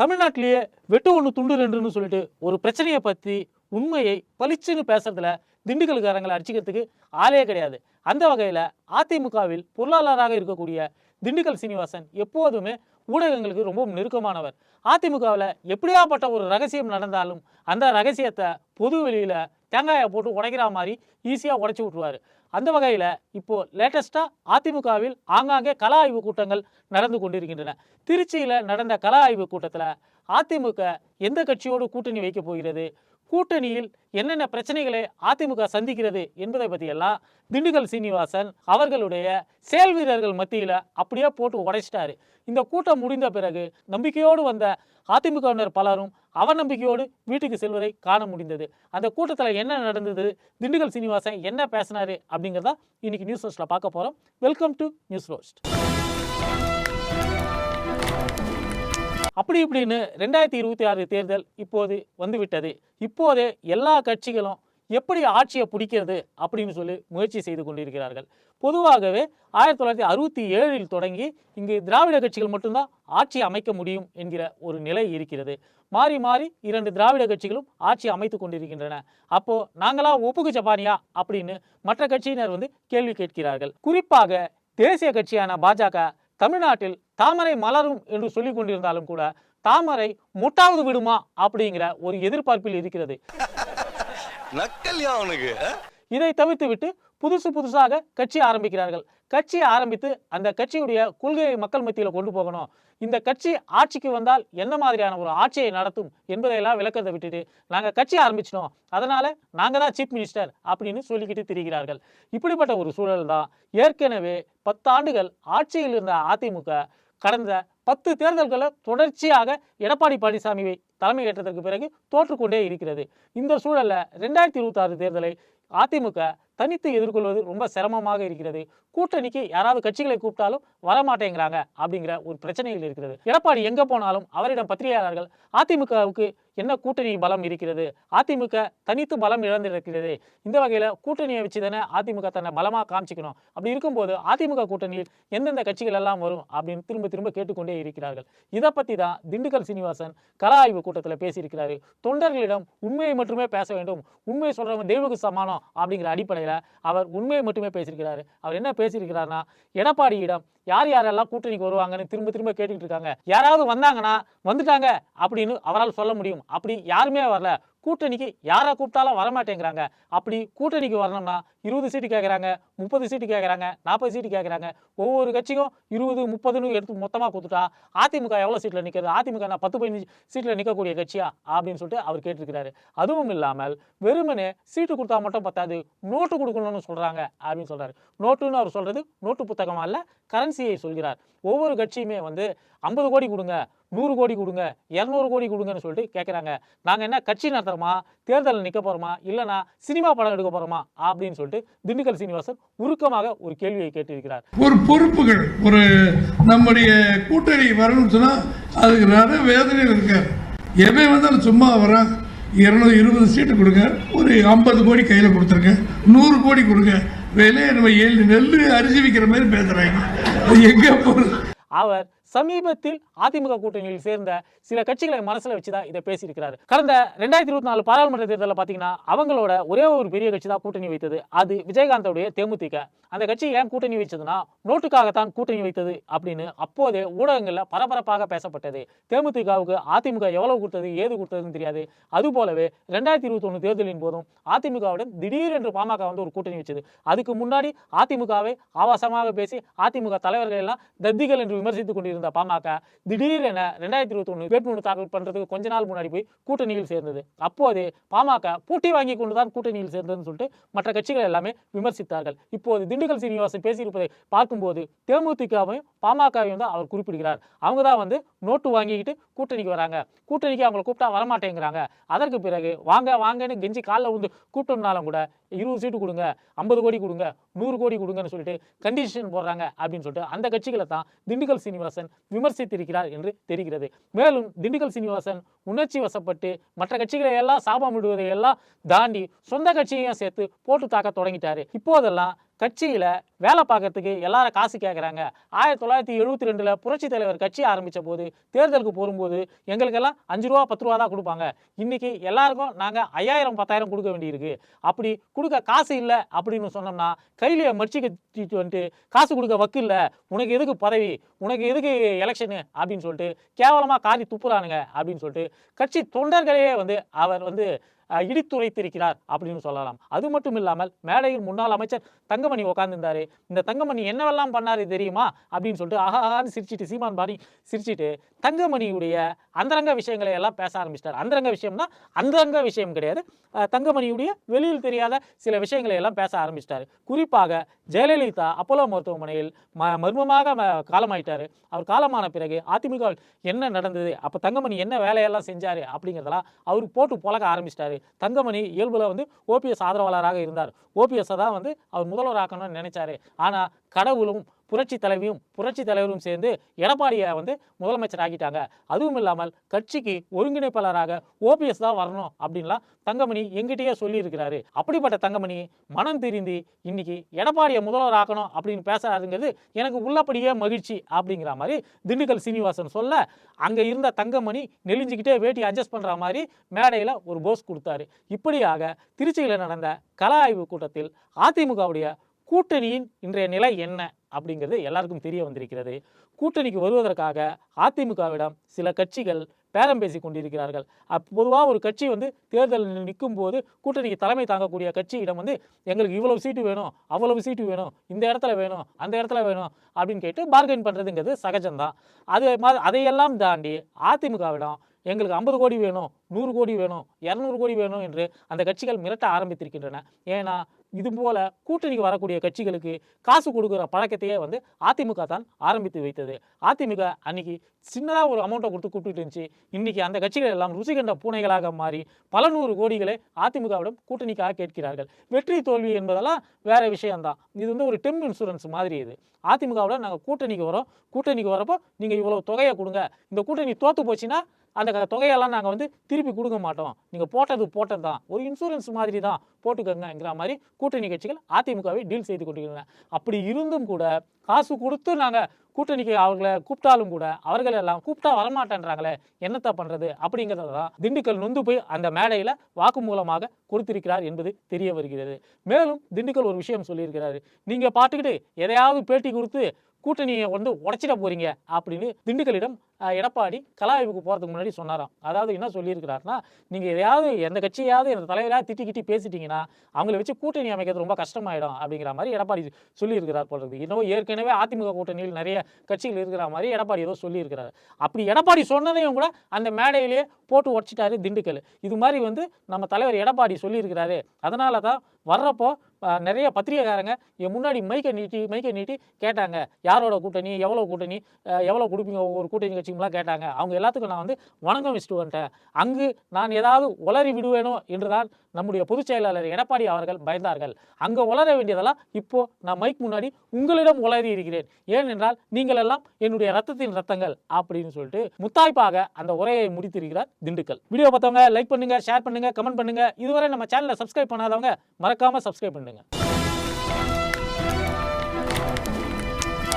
தமிழ்நாட்டிலேயே வெட்டு ஒன்று துண்டு ரெண்டுன்னு சொல்லிட்டு ஒரு பிரச்சனையை பற்றி உண்மையை பளிச்சுன்னு பேசுறதுல திண்டுக்கல்காரங்களை அடிச்சுக்கிறதுக்கு ஆளே கிடையாது. அந்த வகையில் அதிமுகவில் பொருளாளராக இருக்கக்கூடிய திண்டுக்கல் சீனிவாசன் எப்போதுமே ஊடகங்களுக்கு ரொம்ப நெருக்கமானவர். அதிமுகவில் எப்படியாப்பட்ட ஒரு ரகசியம் நடந்தாலும் அந்த ரகசியத்தை பொது வெளியில் தேங்காயை போட்டு உடைக்கிற மாதிரி ஈஸியாக உடைச்சி விட்ருவார் அந்த வகையில் இப்போது லேட்டஸ்ட்டாக அதிமுகவில் ஆங்காங்கே கலா ஆய்வு கூட்டங்கள் நடந்து கொண்டிருக்கின்றன. திருச்சியில் நடந்த கலா ஆய்வு கூட்டத்தில் அதிமுக எந்த கட்சியோடு கூட்டணி வைக்க போகிறது? கூட்டணியில் என்னென்ன பிரச்சனைகளை அதிமுக சந்திக்கிறது என்பதை பற்றியெல்லாம் திண்டுக்கல் சீனிவாசன் அவர்களுடைய செயல் வீரர்கள் மத்தியில் அப்படியே போட்டு உடைச்சிட்டாரு. இந்த கூட்டம் முடிந்த பிறகு நம்பிக்கையோடு வந்த அதிமுகவினர் பலரும் அவநம்பிக்கையோடு வீட்டுக்கு செல்வதை காண முடிந்தது. அந்த கூட்டத்தில் என்ன நடந்தது? திண்டுக்கல் சீனிவாசன் என்ன பேசினாரு அப்படிங்கிறத இன்னைக்கு நியூஸ் ரோஸ்ட்டில் பார்க்க போகிறோம் வெல்கம் டு நியூஸ் ரோஸ்ட் அப்படி இப்படின்னு ரெண்டாயிரத்தி இருபத்தி ஆறு தேர்தல் இப்போது வந்துவிட்டது. இப்போதே எல்லா கட்சிகளும் எப்படி ஆட்சியை பிடிக்கிறது அப்படின்னு சொல்லி முயற்சி செய்து கொண்டிருக்கிறார்கள். பொதுவாகவே ஆயிரத்தி தொள்ளாயிரத்தி அறுபத்தி ஏழில் தொடங்கி இங்கு திராவிட கட்சிகள் மட்டும்தான் ஆட்சி அமைக்க முடியும் என்கிற ஒரு நிலை இருக்கிறது. மாறி மாறி இரண்டு திராவிட கட்சிகளும் ஆட்சி அமைத்து கொண்டிருக்கின்றன. அப்போ நாங்களா ஒப்புக்கு ஜப்பானியா அப்படின்னு மற்ற கட்சியினர் வந்து கேள்வி கேட்கிறார்கள். குறிப்பாக தேசிய கட்சியான பாஜக தமிழ்நாட்டில் தாமரை மலரும் என்று சொல்லிக் கொண்டிருந்தாலும் கூட தாமரை முட்டாவது விடுமா அப்படிங்கிற ஒரு எதிர்பார்ப்பில் இருக்கிறது. இதை தவிர்த்துவிட்டு புதுசு புதுசாக கட்சி ஆரம்பிக்கிறார்கள். கட்சி ஆரம்பித்து அந்த கட்சியுடைய கொள்கையை மக்கள் மத்தியில் கொண்டு போகணும். இந்த கட்சி ஆட்சிக்கு வந்தால் என்ன மாதிரியான ஒரு ஆட்சியை நடத்தும் என்பதையெல்லாம் விளக்கத்தை விட்டுட்டு நாங்கள் கட்சி ஆரம்பிச்சிட்டோம். அதனால நாங்கள் தான் சீஃப் மினிஸ்டர் அப்படின்னு சொல்லிக்கிட்டு திரிகிறார்கள். இப்படிப்பட்ட ஒரு சூழல் தான் ஏற்கனவே பத்தாண்டுகள் ஆட்சியில் இருந்த அதிமுக கடந்த பத்து தேர்தல்களில் தொடர்ச்சியாக எடப்பாடி பழனிசாமியை தலைமை ஏற்றதற்கு பிறகு தோற்றுக்கொண்டே இருக்கிறது. இந்த சூழலில் ரெண்டாயிரத்தி இருபத்தாறு தேர்தலை அதிமுக தனித்து எதிர்கொள்வது ரொம்ப சிரமமாக இருக்கிறது. கூட்டணிக்கு யாராவது கட்சிகளை கூப்பிட்டாலும் வரமாட்டேங்கிறாங்க அப்படிங்கிற ஒரு பிரச்சனையில் இருக்கிறது. எடப்பாடி எங்கே போனாலும் அவரிடம் பத்திரிகையாளர்கள் அதிமுகவுக்கு என்ன கூட்டணி பலம் இருக்கிறது? அதிமுக தனித்து பலம் இழந்திருக்கிறது. இந்த வகையில் கூட்டணியை வச்சு தானே அதிமுக தன்னை பலமாக காமிச்சிக்கணும். அப்படி இருக்கும்போது அதிமுக கூட்டணியில் எந்தெந்த கட்சிகள் எல்லாம் வரும் அப்படின்னு திரும்ப திரும்ப கேட்டுக்கொண்டே இருக்கிறார்கள். இதை பற்றி தான் திண்டுக்கல் சீனிவாசன் கல ஆய்வு கூட்டத்தில் பேசியிருக்கிறாரு. தொண்டர்களிடம் உண்மையை மட்டுமே பேச வேண்டும். உண்மையை சொல்கிறவங்க தெய்வக்கு சமானம் அப்படிங்கிற அடிப்படையில் அவர் உண்மையை மட்டுமே பேசியிருக்கிறாரு. அவர் என்ன பேசியிருக்கிறார்னா எடப்பாடியிடம் யார் யாரெல்லாம் கூட்டணிக்கு வருவாங்கன்னு திரும்ப திரும்ப கேட்டுக்கிட்டு இருக்காங்க. யாராவது வந்தாங்கன்னா வந்துட்டாங்க அப்படின்னு அவரால் சொல்ல முடியும். அப்படி யாருமே வரல. கூட்டணிக்கு யாரை கூப்பிட்டாலும் வரமாட்டேங்கிறாங்க. அப்படி கூட்டணிக்கு வரணும்னா இருபது சீட்டு கேட்குறாங்க முப்பது சீட்டு கேட்குறாங்க நாற்பது சீட்டு கேட்குறாங்க ஒவ்வொரு கட்சிக்கும் இருபது முப்பதுன்னு எடுத்து மொத்தமாக கொடுத்துட்டா அதிமுக எவ்வளோ சீட்டில் நிற்கிறது அதிமுக நான் பத்து பதினஞ்சு சீட்டில் நிற்கக்கூடிய கட்சியா? அப்படின்னு சொல்லிட்டு அவர் கேட்டிருக்கிறாரு. அதுவும் இல்லாமல் வெறுமனே சீட்டு கொடுத்தா மட்டும் பத்தாது நோட்டு கொடுக்கணும்னு சொல்கிறாங்க அப்படின்னு சொல்கிறாரு நோட்டுன்னு அவர் சொல்கிறது நோட்டு புத்தகமாக இல்லை கரன்சியை சொல்கிறார். ஒவ்வொரு கட்சியுமே வந்து ஐம்பது கோடி கொடுங்க நூறு கோடி கொடுங்க இரநூறு கோடி கொடுங்கன்னு சொல்லிட்டு கேட்குறாங்க நாங்கள் என்ன கட்சி நடத்துகிறோம் தேர்தலில் நிற்க போகிறோமா இல்லைனா சினிமா படம் எடுக்க போகிறோமா அப்படின்னு சொல்லிட்டு திண்டுக்கல் சீனிவாசன் உருக்கமாக ஒரு கேள்வியை கேட்டிருக்கிறார். ஒரு பொறுப்புகள் ஒரு நம்முடைய கூட்டணி வரணும்னு சொன்னா அதுக்கு நிறைய வேதனையில் இருக்கார் எவன் வந்தாலும் சும்மா வரான் இருநூறு இருபது சீட்டு கொடுங்க. ஒரு ஐம்பது கோடி கையில் கொடுத்துருங்க. நூறு கோடி கொடுங்க. வேலையை நம்ம ஏழு நெல் அரிசி விற்கிற மாதிரி பேசுறாங்க. அது எங்க போகுது அவர் சமீபத்தில் அதிமுக கூட்டணியில் சேர்ந்த சில கட்சிகளை மனசுல வச்சுதான் இதை பேசியிருக்கிறாரு. கடந்த ரெண்டாயிரத்தி இருபத்தி நாலு பாராளுமன்ற தேர்தலில் பார்த்தீங்கன்னா அவங்களோட ஒரே ஒரு பெரிய கட்சி தான் கூட்டணி வைத்தது. அது விஜயகாந்தோடைய தேமுதிக. அந்த கட்சி ஏன் கூட்டணி வைச்சதுன்னா நோட்டுக்காகத்தான் கூட்டணி வைத்தது அப்படின்னு அப்போதே ஊடகங்களில் பரபரப்பாக பேசப்பட்டது. தேமுதிகவுக்கு அதிமுக எவ்வளவு கொடுத்தது ஏது கொடுத்ததுன்னு தெரியாது. அது போலவே ரெண்டாயிரத்தி இருபத்தொன்று தேர்தலின் போதும் அதிமுகவுடன் திடீரென்று பாமக வந்து ஒரு கூட்டணி வச்சது. அதுக்கு முன்னாடி அதிமுகவை ஆபாசமாக பேசி அதிமுக தலைவர்கள் எல்லாம் தத்திகள் என்று விமர்சித்துக் இருந்த பாமக திடீரென ரெண்டாயிரத்தி இருபத்தி ஒன்று வேட்புமனு தாக்கல் பண்றதுக்கு கொஞ்ச நாள் முன்னாடி போய் கூட்டணியில் சேர்ந்தது. அப்போதே பாமக பூட்டி வாங்கி கொண்டு தான் கூட்டணியில் சேர்ந்ததுன்னு சொல்லிட்டு மற்ற கட்சிகள் எல்லாமே விமர்சித்தார்கள். இப்போது திண்டுக்கல் சீனிவாசன் பேசியிருப்பதை பார்க்கும்போது தேமுதிகவையும் பாமகவையும் தான் அவர் குறிப்பிடுகிறார். அவங்க தான் வந்து நோட்டு வாங்கிக்கிட்டு கூட்டணிக்கு வராங்க. கூட்டணிக்கு அவங்களை கூப்பிட்டா வரமாட்டேங்கிறாங்க. அதற்கு பிறகு வாங்க வாங்கன்னு கெஞ்சி காலில் வந்து கூப்பிட்டோம்னாலும் கூட இருபது சீட்டு கொடுங்க ஐம்பது கோடி கொடுங்க நூறு கோடி கொடுங்கன்னு சொல்லிட்டு கண்டிஷன் போடுறாங்க அப்படின்னு சொல்லிட்டு அந்த கட்சிகளை தான் திண்டுக்கல் சீனிவாசன் விமர்சித்திருக்கிறார் என்று தெரிகிறது. மேலும் திண்டுக்கல் சீனிவாசன் உணர்ச்சி வசப்பட்டு மற்ற கட்சிகளை எல்லாம் சாபம் விடுவதையெல்லாம் தாண்டி சொந்த கட்சியையும் சேர்த்து போட்டு தாக்க தொடங்கிட்டாரு. இப்போதெல்லாம் கட்சியில் வேலை பார்க்கறதுக்கு எல்லாரும் காசு கேட்குறாங்க ஆயிரத்தி தொள்ளாயிரத்தி எழுபத்தி ரெண்டில் புரட்சி தலைவர் கட்சி ஆரம்பித்த போது தேர்தலுக்கு போகும்போது எங்களுக்கெல்லாம் அஞ்சு ரூபா பத்து ரூபா தான் கொடுப்பாங்க. இன்றைக்கி எல்லாருக்கும் நாங்கள் ஐயாயிரம் பத்தாயிரம் கொடுக்க வேண்டியிருக்கு. அப்படி கொடுக்க காசு இல்லை அப்படின்னு சொன்னோம்னா கையிலேயே மடிச்சு கட்டிட்டு வந்துட்டு காசு கொடுக்க வக்கு இல்லை. உனக்கு எதுக்கு பதவி? உனக்கு எதுக்கு எலெக்ஷனு அப்படின்னு சொல்லிட்டு கேவலமாக காரி துப்புறானுங்க அப்படின்னு சொல்லிட்டு கட்சி தொண்டர்களையே வந்து அவர் வந்து இடித்துரைத்திருக்கிறார் அப்படின்னு சொல்லலாம். அது மட்டும் இல்லாமல் மேடையில் முன்னாள் அமைச்சர் தங்கமணி உட்காந்துருந்தாரு இந்த தங்கமணி என்னவெல்லாம் பண்ணாரு தெரியுமா? அப்படின்னு சொல்லிட்டு ஆஹான்னு சிரிச்சிட்டு சீமான் பாடி சிரிச்சிட்டு தங்கமணியுடைய அந்தரங்க விஷயங்களை எல்லாம் பேச ஆரம்பிச்சிட்டார். அந்தரங்க விஷயம்னா அந்தரங்க விஷயம் கிடையாது. தங்கமணியுடைய வெளியில் தெரியாத சில விஷயங்களை எல்லாம் பேச ஆரம்பிச்சிட்டாரு. குறிப்பாக ஜெயலலிதா அப்போலோ மருத்துவமனையில் ம மர்மமாக ம- அவர் காலமான பிறகு அதிமுக என்ன நடந்தது? அப்போ தங்கமணி என்ன வேலையெல்லாம் செஞ்சார்? அப்படிங்கிறதெல்லாம் அவர் போட்டு புழக ஆரம்பிச்சிட்டாரு. தங்கமணி இயல்புல வந்து ஓபிஎஸ் ஆதரவாளராக இருந்தார். ஓபிஎஸ்ஸை தான் வந்து அவர் முதல்வராக்கணும்னு நினைச்சாரு. ஆனால் கடவுளும் புரட்சி தலைவியும் புரட்சி தலைவரும் சேர்ந்து எடப்பாடியை வந்து முதலமைச்சர் ஆகிட்டாங்க அதுவும் இல்லாமல் கட்சிக்கு ஒருங்கிணைப்பாளராக ஓபிஎஸ் தான் வரணும் அப்படின்லாம் தங்கமணி எங்கிட்டயே சொல்லியிருக்கிறாரு. அப்படிப்பட்ட தங்கமணி மனம் திருந்தி இன்னைக்கு எடப்பாடியை முதல்வர் ஆக்கணும் அப்படின்னு பேசுறாருங்கிறது எனக்கு உள்ளபடியே மகிழ்ச்சி அப்படிங்கிற மாதிரி திண்டுக்கல் சீனிவாசன் சொல்ல அங்கே இருந்த தங்கமணி நெலிஞ்சிக்கிட்டே வேட்டி அட்ஜஸ்ட் பண்ணுற மாதிரி மேடையில் ஒரு போஸ் கொடுத்தாரு. இப்படியாக திருச்சியில் நடந்த கல ஆய்வு கூட்டத்தில் அதிமுகவுடைய கூட்டணியின் இன்றைய நிலை என்ன அப்படிங்கிறது எல்லாருக்கும் தெரிய வந்திருக்கிறது. கூட்டணிக்கு வருவதற்காக அதிமுகவிடம் சில கட்சிகள் பேரம் பேசி கொண்டிருக்கிறார்கள். பொதுவாக ஒரு கட்சி வந்து தேர்தலில் நிற்கும் போது கூட்டணிக்கு தலைமை தாங்கக்கூடிய கட்சியிடம் வந்து எங்களுக்கு இவ்வளவு சீட்டு வேணும் அவ்வளவு சீட்டு வேணும் இந்த இடத்துல வேணும் அந்த இடத்துல வேணும் அப்படின்னு கேட்டு பார்கெயின் பண்ணுறதுங்கிறது சகஜம்தான். அது மாதிரி அதையெல்லாம் தாண்டி அதிமுகவிடம் எங்களுக்கு ஐம்பது கோடி வேணும் நூறு கோடி வேணும் இரநூறு கோடி வேணும் என்று அந்த கட்சிகள் மிரட்ட ஆரம்பித்திருக்கின்றன. ஏன்னா இது போல கூட்டணிக்கு வரக்கூடிய கட்சிகளுக்கு காசு கொடுக்குற பழக்கத்தையே வந்து அதிமுக தான் ஆரம்பித்து வைத்தது. அதிமுக அன்னைக்கு சின்னதாக ஒரு அமௌண்ட்டை கொடுத்து கூப்பிட்டு இருந்துச்சு. இன்னைக்கு அந்த கட்சிகள் எல்லாம் ருசி கண்ட பூனைகளாக மாறி பல நூறு கோடிகளை அதிமுகவிடம் கூட்டணிக்காக கேட்கிறார்கள். வெற்றி தோல்வி என்பதெல்லாம் வேற விஷயம்தான். இது வந்து ஒரு டெம் இன்சூரன்ஸ் மாதிரி இது. அதிமுகவிட நாங்கள் கூட்டணிக்கு வரோம். கூட்டணிக்கு வரப்போ நீங்கள் இவ்வளோ தொகையை கொடுங்க. இந்த கூட்டணி தோற்று போச்சுன்னா அந்த க- தொகையெல்லாம் நாங்கள் வந்து திருப்பி கொடுக்க மாட்டோம். நீங்கள் போட்டது போட்டது தான் ஒரு இன்சூரன்ஸ் மாதிரி தான் போட்டுக்கோங்கிற மாதிரி கூட்டணி கட்சிகள் அதிமுகவை டீல் செய்து கொண்டிருக்கின்றன அப்படி இருந்தும் கூட காசு கொடுத்து நாங்கள் கூட்டணிக்கு அவர்களை கூப்பிட்டாலும் கூட அவர்கள் எல்லாம் கூப்பிட்டா வரமாட்டேன்றாங்களே என்னத்தை பண்ணுறது அப்படிங்கிறத தான் திண்டுக்கல் நொந்து போய் அந்த மேடையில் வாக்கு மூலமாக கொடுத்திருக்கிறார் என்பது தெரிய வருகிறது. மேலும் திண்டுக்கல் ஒரு விஷயம் சொல்லியிருக்கிறாரு. நீங்கள் பாட்டுக்கிட்டு எதையாவது பேட்டி கொடுத்து கூட்டணியை வந்து உடச்சிட போறீங்க அப்படின்னு திண்டுக்கலிடம் எடப்பாடி கலாய்வுக்கு போகிறதுக்கு முன்னாடி சொன்னாராம். அதாவது என்ன சொல்லியிருக்கிறாருன்னா நீங்கள் எதையாவது எந்த கட்சியாவது எந்த தலைவராக திட்டி கிட்டி பேசிட்டீங்கன்னா அவங்கள வச்சு கூட்டணி அமைக்கிறது ரொம்ப கஷ்டமாயிடும் அப்படிங்கிற மாதிரி எடப்பாடி சொல்லியிருக்கிறார் போல இருக்கு. இன்னும் ஏற்கனவே அதிமுக கூட்டணியில் நிறைய கட்சிகள் இருக்கிற மாதிரி எடப்பாடி ஏதோ சொல்லியிருக்கிறாரு. அப்படி எடப்பாடி சொன்னதையும் கூட அந்த மேடையிலேயே போட்டு உடச்சிட்டாரு திண்டுக்கல். இது மாதிரி வந்து நம்ம தலைவர் எடப்பாடி சொல்லியிருக்கிறாரு. அதனால தான் வர்றப்போ நிறைய பத்திரிகைக்காரங்க என் முன்னாடி மைக்கை நீட்டி மைக்கை நீட்டி கேட்டாங்க. யாரோட கூட்டணி? எவ்வளோ கூட்டணி? எவ்வளோ கொடுப்பீங்க ஒவ்வொரு கூட்டணி கட்சிங்களாம் கேட்டாங்க. அவங்க எல்லாத்துக்கும் நான் வந்து வணக்கம் வச்சுட்டு வந்துட்டேன். அங்கு நான் ஏதாவது உளறி விடுவேனோ என்றுதான் நம்முடைய பொதுச் செயலாளர் எடப்பாடி அவர்கள் பயந்தார்கள். அங்கே உளர வேண்டியதெல்லாம் இப்போ நான் மைக் முன்னாடி உங்களிடம் உளறி இருக்கிறேன். ஏனென்றால் நீங்கள் எல்லாம் என்னுடைய ரத்தத்தின் ரத்தங்கள் அப்படின்னு சொல்லிட்டு முத்தாய்ப்பாக அந்த உரையை முடித்திருக்கிறார் திண்டுக்கல். வீடியோ பார்த்தவங்க லைக் பண்ணுங்க ஷேர் பண்ணுங்க கமெண்ட் பண்ணுங்க. இதுவரை நம்ம சேனலை சப்ஸ்கிரைப் பண்ணாதவங்க மறக்காம சப்ஸ்கிரைப் பண்ணுங்க. না